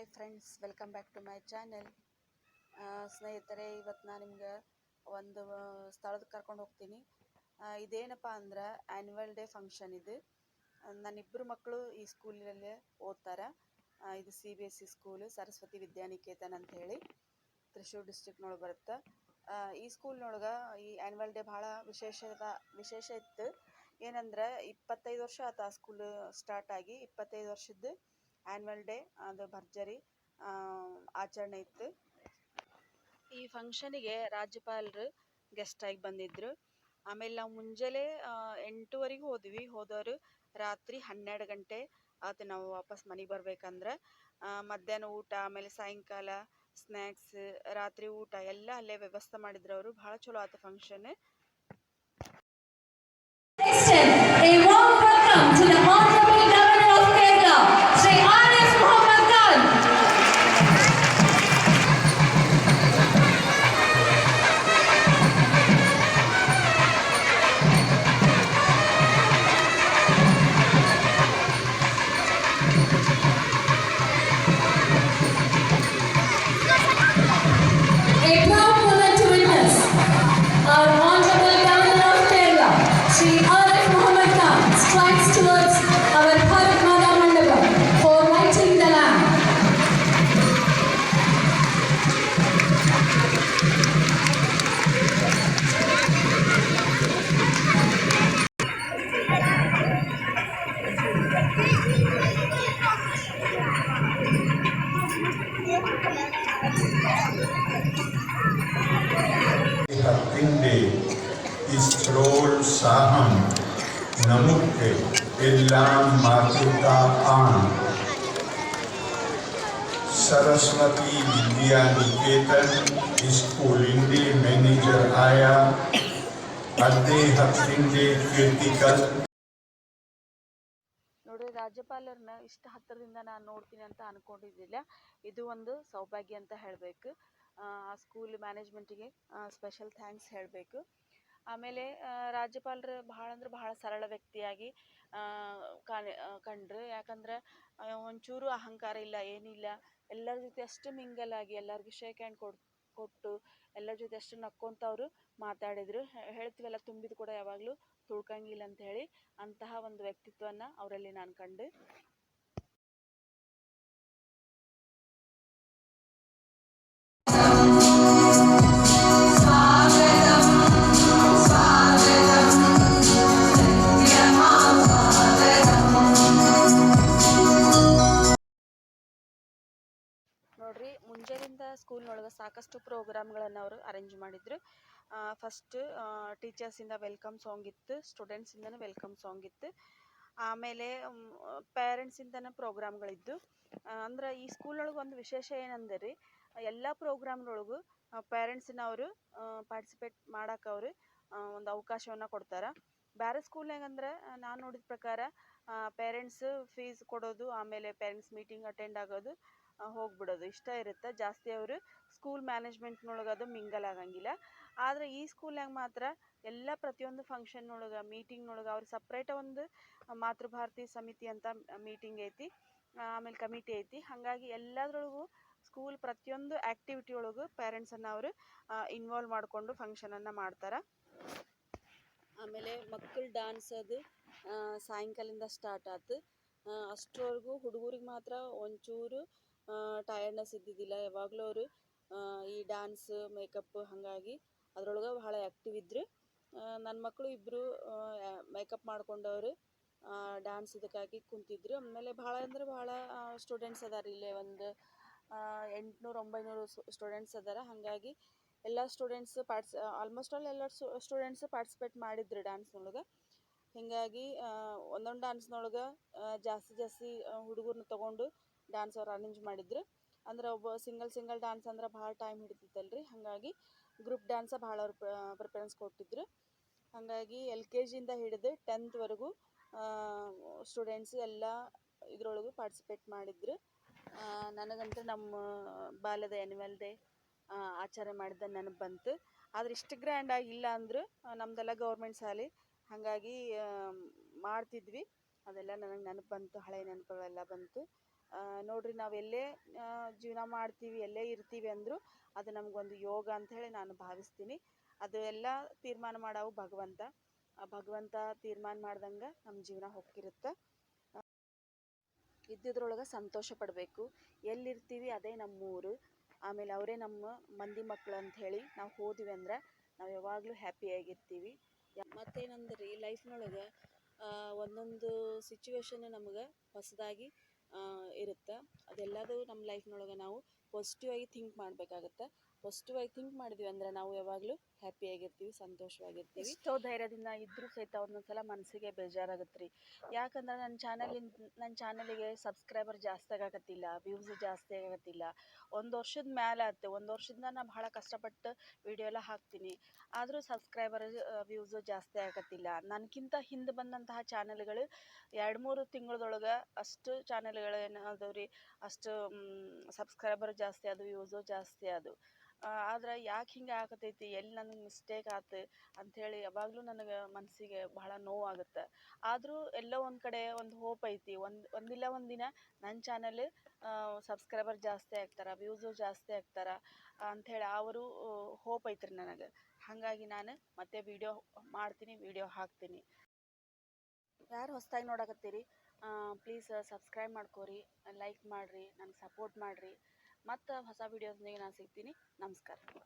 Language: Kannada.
Hi friends, welcome back to my channel. ಸ್ನೇಹಿತರೆ, ಇವತ್ತು ನಾನು ನಿಮ್ಗೆ ಒಂದು ಸ್ಥಳದ ಕರ್ಕೊಂಡು ಹೋಗ್ತೀನಿ. ಇದೇನಪ್ಪ ಅಂದ್ರೆ ಆ್ಯನ್ಯುವಲ್ ಡೇ ಫಂಕ್ಷನ್ ಇದು. ನನ್ನಿಬ್ಬರು ಮಕ್ಕಳು ಈ ಸ್ಕೂಲಲ್ಲೇ ಓದ್ತಾರೆ. ಇದು C B S E school, Saraswati Vidyaniketan ಅಂತ ಹೇಳಿ ತ್ರಿಶೂರ್ ಡಿಸ್ಟಿಕ್ನೊಳಗೆ ಬರುತ್ತೆ. ಈ ಸ್ಕೂಲ್ನೊಳಗೆ ಈ ಆ್ಯನ್ಯುವಲ್ ಡೇ ಭಾಳ ವಿಶೇಷದ, ವಿಶೇಷ ಇತ್ತು. ಏನಂದ್ರೆ ಇಪ್ಪತ್ತೈದು ವರ್ಷ ಆತ ಆ ಸ್ಕೂಲ್ ಸ್ಟಾರ್ಟ್ ಆಗಿ, ಇಪ್ಪತ್ತೈದು ವರ್ಷದ್ದು ಆ್ಯನ್ಯುವಲ್ ಡೇ ಅದು ಭರ್ಜರಿ ಆಚರಣೆ ಇತ್ತು. ಈ ಫಂಕ್ಷನಿಗೆ ರಾಜ್ಯಪಾಲರು ಗೆಸ್ಟ್ ಆಗಿ ಬಂದಿದ್ರು. ಆಮೇಲೆ ನಾವು ಮುಂಜಾನೆ ಎಂಟುವರೆಗೆ ಹೋದ್ವಿ. ಹೋದವರು ರಾತ್ರಿ ಹನ್ನೆರಡು ಗಂಟೆ ಆತು ನಾವು ವಾಪಸ್ ಮನೆಗೆ ಬರ್ಬೇಕಂದ್ರೆ ಮಧ್ಯಾಹ್ನ ಊಟ, ಆಮೇಲೆ ಸಾಯಂಕಾಲ ಸ್ನ್ಯಾಕ್ಸ್ ರಾತ್ರಿ ಊಟ ಎಲ್ಲ ಅಲ್ಲೇ ವ್ಯವಸ್ಥೆ ಮಾಡಿದ್ರು ಅವರು. ಭಾಳ ಚಲೋ ಆತು ಫಂಕ್ಷನ್ ഹത്തിന്റെ ഇസ്രോൾ സാഹം നമുക്ക് എല്ലാം മാതൃക ആണ് സരസ്വതി വിദ്യാനികേതൻ സ്കൂളിന്റെ മാനേജർ ആയ അദ്ദേഹത്തിന്റെ കീർത്തികൾ ನೋಡಿ ರಾಜ್ಯಪಾಲರನ್ನ ಇಷ್ಟು ಹತ್ತಿರದಿಂದ ನಾನು ನೋಡ್ತೀನಿ ಅಂತ ಅನ್ಕೊಂಡಿದ್ದಿಲ್ಲ ಇದು ಒಂದು ಸೌಭಾಗ್ಯ ಅಂತ ಹೇಳಬೇಕು ಆ ಸ್ಕೂಲ್ ಮ್ಯಾನೇಜ್ಮೆಂಟಿಗೆ ಸ್ಪೆಷಲ್ ಥ್ಯಾಂಕ್ಸ್ ಹೇಳಬೇಕು. ಆಮೇಲೆ ರಾಜ್ಯಪಾಲರು ಭಾಳ ಅಂದ್ರೆ ಭಾಳ ಸರಳ ವ್ಯಕ್ತಿಯಾಗಿ ಕಾಣಿ ಕಂಡ್ರು. ಯಾಕಂದ್ರೆ ಒಂಚೂರು ಅಹಂಕಾರ ಇಲ್ಲ, ಏನಿಲ್ಲ. ಎಲ್ಲರ ಜೊತೆ ಅಷ್ಟು ಮಿಂಗಲ್ ಆಗಿ, ಎಲ್ಲರಿಗೂ ಶೇಕ್ ಹ್ಯಾಂಡ್ ಕೊಡ್, ಕೊಟ್ಟು, ಎಲ್ಲರ ಜೊತೆ ಅಷ್ಟು ನಕ್ಕೊಂತ ಅವರು ಮಾತಾಡಿದ್ರು ಹೇಳ್ತೀವಲ್ಲ ತುಂಬಿದ ಕೂಡ ಯಾವಾಗಲೂ ತುಳ್ಕಂಗಿಲ್ಲ ಅಂತ ಹೇಳಿ, ಅಂತಹ ಒಂದು ವ್ಯಕ್ತಿತ್ವನ ಅವರಲ್ಲಿ ನಾನು ಕಂಡು. ಸ್ಕೂಲ್ನೊಳಗೆ ಸಾಕಷ್ಟು ಪ್ರೋಗ್ರಾಮ್ಗಳನ್ನು ಅವರು ಅರೇಂಜ್ ಮಾಡಿದ್ರು. ಫಸ್ಟ್ ಟೀಚರ್ಸಿಂದ ವೆಲ್ಕಮ್ ಸಾಂಗ್ ಇತ್ತು ಸ್ಟೂಡೆಂಟ್ಸಿಂದನೂ ವೆಲ್ಕಮ್ ಸಾಂಗ್ ಇತ್ತು. ಆಮೇಲೆ ಪೇರೆಂಟ್ಸಿಂದನೂ ಪ್ರೋಗ್ರಾಮ್ಗಳಿದ್ದು ಅಂದ್ರೆ ಈ ಸ್ಕೂಲ್ನೊಳಗೆ ಒಂದು ವಿಶೇಷ ಏನಂದ್ರೆ ರೀ ಎಲ್ಲ ಪ್ರೋಗ್ರಾಮ್ನೊಳಗೂ ಪೇರೆಂಟ್ಸಿನ ಅವರು ಪಾರ್ಟಿಸಿಪೇಟ್ ಮಾಡಕ್ಕೆ ಅವರು ಒಂದು ಅವಕಾಶವನ್ನು ಕೊಡ್ತಾರೆ. ಬೇರೆ ಸ್ಕೂಲ್ನಾಗ ಅಂದ್ರೆ, ನಾನು ನೋಡಿದ ಪ್ರಕಾರ ಪೇರೆಂಟ್ಸ್ ಫೀಸ್ ಕೊಡೋದು, ಆಮೇಲೆ ಪೇರೆಂಟ್ಸ್ ಮೀಟಿಂಗ್ ಅಟೆಂಡ್ ಆಗೋದು ಹೋಗ್ಬಿಡೋದು. ಇಷ್ಟ ಇರುತ್ತೆ. ಜಾಸ್ತಿ ಅವರು ಸ್ಕೂಲ್ ಮ್ಯಾನೇಜ್ಮೆಂಟ್ನೊಳಗೆ ಅದು ಮಿಂಗಲ್ ಆಗಂಗಿಲ್ಲ. ಆದರೆ ಈ ಸ್ಕೂಲ್ನಾಗ ಮಾತ್ರ ಎಲ್ಲ ಪ್ರತಿಯೊಂದು ಫಂಕ್ಷನ್ನೊಳಗೆ ಮೀಟಿಂಗ್ನೊಳಗೆ ಅವ್ರು ಸಪ್ರೇಟ ಒಂದು ಮಾತೃಭಾರತಿ ಸಮಿತಿ ಅಂತ ಮೀಟಿಂಗ್ ಐತಿ, ಆಮೇಲೆ ಕಮಿಟಿ ಐತಿ. ಹಾಗಾಗಿ ಎಲ್ಲದ್ರೊಳಗೂ ಸ್ಕೂಲ್ ಪ್ರತಿಯೊಂದು ಆ್ಯಕ್ಟಿವಿಟಿ ಒಳಗೂ ಪೇರೆಂಟ್ಸನ್ನು ಅವರು ಇನ್ವಾಲ್ವ್ ಮಾಡಿಕೊಂಡು ಫಂಕ್ಷನನ್ನು ಮಾಡ್ತಾರೆ. ಆಮೇಲೆ ಮಕ್ಕಳು ಡ್ಯಾನ್ಸ್ ಅದು ಸಾಯಂಕಾಲದಿಂದ ಸಾಯಂಕಾಲಿಂದ ಸ್ಟಾರ್ಟ್ ಆಯ್ತು ಅಷ್ಟರವರೆಗೂ ಹುಡುಗರಿಗೆ ಮಾತ್ರ ಒಂಚೂರು ಟಯರ್ಡ್ನೆಸ್ ಇದ್ದಿದ್ದಿಲ್ಲ. ಯಾವಾಗಲೂ ಅವರು ಈ ಡ್ಯಾನ್ಸ್ ಮೇಕಪ್ ಹಾಗಾಗಿ ಅದ್ರೊಳಗೆ ಬಹಳ ಆ್ಯಕ್ಟಿವ್ ಇದ್ದರು ನನ್ನ ಮಕ್ಕಳು ಇಬ್ಬರು ಮೇಕಪ್ ಮಾಡ್ಕೊಂಡವರು ಡ್ಯಾನ್ಸ್ ಇದಕ್ಕಾಗಿ ಕುಂತಿದ್ರು. ಆಮೇಲೆ ಭಾಳ ಅಂದ್ರೆ ಭಾಳ ಸ್ಟೂಡೆಂಟ್ಸ್ ಅದಾರ ಇಲ್ಲೇ ಒಂದು ಎಂಟುನೂರು, ಒಂಬೈನೂರು ಸ್ಟೂಡೆಂಟ್ಸ್ ಅದಾರ. ಹಾಗಾಗಿ ಎಲ್ಲ ಸ್ಟೂಡೆಂಟ್ಸ್ ಪಾರ್ಟ್ಸ್ ಆಲ್ಮೋಸ್ಟ್ ಆಲ್ ಎಲ್ಲ ಸ್ಟೂಡೆಂಟ್ಸ್ ಪಾರ್ಟಿಸಿಪೇಟ್ ಮಾಡಿದ್ರು ಡ್ಯಾನ್ಸ್ನೊಳಗೆ ಹೀಗಾಗಿ ಒಂದೊಂದು ಡ್ಯಾನ್ಸ್ನೊಳಗೆ ಜಾಸ್ತಿ ಜಾಸ್ತಿ ಹುಡುಗರನ್ನ ತೊಗೊಂಡು ಡ್ಯಾನ್ಸ್ ಅವ್ರು ಅರೇಂಜ್ ಮಾಡಿದ್ರು. ಅಂದ್ರೆ ಒಬ್ಬ ಸಿಂಗಲ್ ಸಿಂಗಲ್ ಡ್ಯಾನ್ಸ್ ಅಂದ್ರೆ ಭಾಳ ಟೈಮ್ ಹಿಡಿತಿತ್ತಲ್ರಿ ಹಾಗಾಗಿ ಗ್ರೂಪ್ ಡ್ಯಾನ್ಸ ಭಾಳ ಅವ್ರು ಪ್ರಿಫರೆನ್ಸ್ ಕೊಟ್ಟಿದ್ರು. ಹಾಗಾಗಿ ಎಲ್ ಕೆ ಜಿಯಿಂದ ಹಿಡಿದು ಟೆಂತ್ವರೆಗೂ ಸ್ಟೂಡೆಂಟ್ಸ್ ಎಲ್ಲ ಇದ್ರೊಳಗೂ ಪಾರ್ಟಿಸಿಪೇಟ್ ಮಾಡಿದ್ರು. ನನಗಂತೂ ನಮ್ಮ ಬಾಲ್ಯದ ಆ್ಯನಿವಲ್ ಡೇ ಆಚರಣೆ ಮಾಡಿದ ನೆನಪು ಬಂತು. ಆದ್ರೆ ಇಷ್ಟು ಗ್ರ್ಯಾಂಡ್ ಆಗಿಲ್ಲ ಅಂದ್ರು ನಮ್ದೆಲ್ಲ ಗೌರ್ಮೆಂಟ್ ಶಾಲೆ. ಹಾಗಾಗಿ ಮಾಡ್ತಿದ್ವಿ. ಅದೆಲ್ಲ ನನಗೆ ನೆನಪು ಬಂತು, ಹಳೆ ನೆನಪುಗಳೆಲ್ಲ ಬಂತು. ನೋಡ್ರಿ ನಾವು ಎಲ್ಲೇ ಜೀವನ ಮಾಡ್ತೀವಿ, ಎಲ್ಲೇ ಇರ್ತೀವಿ ಅಂದರೂ ಅದು ನಮಗೊಂದು ಯೋಗ ಅಂಥೇಳಿ ನಾನು ಭಾವಿಸ್ತೀನಿ. ಅದು ಎಲ್ಲ ತೀರ್ಮಾನ ಮಾಡವು ಭಗವಂತ. ಆ ಭಗವಂತ ತೀರ್ಮಾನ ಮಾಡ್ದಂಗೆ ನಮ್ಮ ಜೀವನ ಹೊಕ್ಕಿರುತ್ತೆ ಇದ್ದಿದ್ರೊಳಗೆ ಸಂತೋಷ ಪಡಬೇಕು. ಎಲ್ಲಿರ್ತೀವಿ ಅದೇ ನಮ್ಮೂರು. ಆಮೇಲೆ ಅವರೇ ನಮ್ಮ ಮಂದಿ ಮಕ್ಕಳು ಅಂತ ಹೇಳಿ ನಾವು ಹೋದ್ವಿ ಅಂದ್ರೆ ನಾವು ಯಾವಾಗಲೂ ಹ್ಯಾಪಿಯಾಗಿರ್ತೀವಿ ಮತ್ತೇನಂದ್ರೆ ಲೈಫ್ನೊಳಗೆ ಒಂದೊಂದು ಸಿಚುವೇಶನ್ ನಮಗೆ ಹೊಸದಾಗಿ ಇರುತ್ತೆ? ಅದೆಲ್ಲದು ನಮ್ಮ ಲೈಫ್ನೊಳಗೆ ನಾವು ಪಾಸಿಟಿವ್ ಆಗಿ ಥಿಂಕ್ ಮಾಡಬೇಕಾಗುತ್ತೆ. ಪಾಸಿಟಿವ್ ಆಗಿ ಥಿಂಕ್ ಮಾಡಿದ್ವಿ ಅಂದ್ರೆ ನಾವು ಯಾವಾಗಲೂ ಹ್ಯಾಪಿಯಾಗಿರ್ತೀವಿ ಸಂತೋಷವಾಗಿರ್ತೀವಿ. ಎಷ್ಟೋ ಧೈರ್ಯದಿಂದ ಇದ್ರೂ ಸಹಿತ ಒಂದೊಂದ್ಸಲ ಮನಸ್ಸಿಗೆ ಬೇಜಾರಾಗುತ್ತೆ ರೀ ಯಾಕಂದ್ರೆ ನನ್ನ ಚಾನಲಿಂದ ನನ್ನ ಚಾನಲಿಗೆ ಸಬ್ಸ್ಕ್ರೈಬರ್ ಜಾಸ್ತಿ ಆಗಕತ್ತಿಲ್ಲ ವ್ಯೂಸ್ ಜಾಸ್ತಿ ಆಗತ್ತಿಲ್ಲ ಒಂದು ವರ್ಷದ ಮೇಲೆ ಆಯ್ತು ಒಂದು ವರ್ಷದಿಂದ ನಾನು ಭಾಳ ಕಷ್ಟಪಟ್ಟು ವಿಡಿಯೋ ಎಲ್ಲ ಹಾಕ್ತೀನಿ. ಆದರೂ ಸಬ್ಸ್ಕ್ರೈಬರ್ ವ್ಯೂಸು ಜಾಸ್ತಿ ಆಗತ್ತಿಲ್ಲ ನನಗಿಂತ ಹಿಂದೆ ಬಂದಂತಹ ಚಾನಲ್ಗಳು ಎರಡು ಮೂರು ತಿಂಗಳದೊಳಗೆ ಅಷ್ಟು ಚಾನಲ್ಗಳು ಏನಾದವು ರೀ ಅಷ್ಟು ಸಬ್ಸ್ಕ್ರೈಬರ್ ಜಾಸ್ತಿ ಅದು ಯೂಸು ಜಾಸ್ತಿ ಅದು ಆದ್ರೆ ಯಾಕೆ ಹಿಂಗೆ ಆಗತೈತಿ, ಎಲ್ಲಿ ನನಗೆ ಮಿಸ್ಟೇಕ್ ಆತು ಅಂಥೇಳಿ ಯಾವಾಗಲೂ ನನಗೆ ಮನಸ್ಸಿಗೆ ಬಹಳ ನೋವಾಗುತ್ತೆ. ಆದರೂ ಎಲ್ಲೋ ಒಂದು ಕಡೆ ಒಂದು ಹೋಪ್ ಐತಿ. ಒಂದು, ಒಂದಿಲ್ಲ ಒಂದಿನ ನನ್ನ ಚಾನಲ್ ಸಬ್ಸ್ಕ್ರೈಬರ್ ಜಾಸ್ತಿ ಆಗ್ತಾರೆ ವ್ಯೂಸು ಜಾಸ್ತಿ ಆಗ್ತಾರೆ ಅಂಥೇಳಿ ಅವರು ಹೋಪ್ ಐತ್ರಿ ನನಗೆ. ಹಾಗಾಗಿ ನಾನು ಮತ್ತೆ ವಿಡಿಯೋ ಮಾಡ್ತೀನಿ ವಿಡಿಯೋ ಹಾಕ್ತೀನಿ. ಯಾರು ಹೊಸದಾಗಿ ನೋಡಕತ್ತೀರಿ ಪ್ಲೀಸ್ ಸಬ್ಸ್ಕ್ರೈಬ್ ಮಾಡ್ಕೋರಿ ಲೈಕ್ ಮಾಡಿರಿ ನನಗೆ ಸಪೋರ್ಟ್ ಮಾಡಿರಿ. ಮತ್ತು ಹೊಸ ವಿಡಿಯೋದೊಂದಿಗೆ ನಾನು ಸಿಗ್ತೀನಿ. ನಮಸ್ಕಾರ.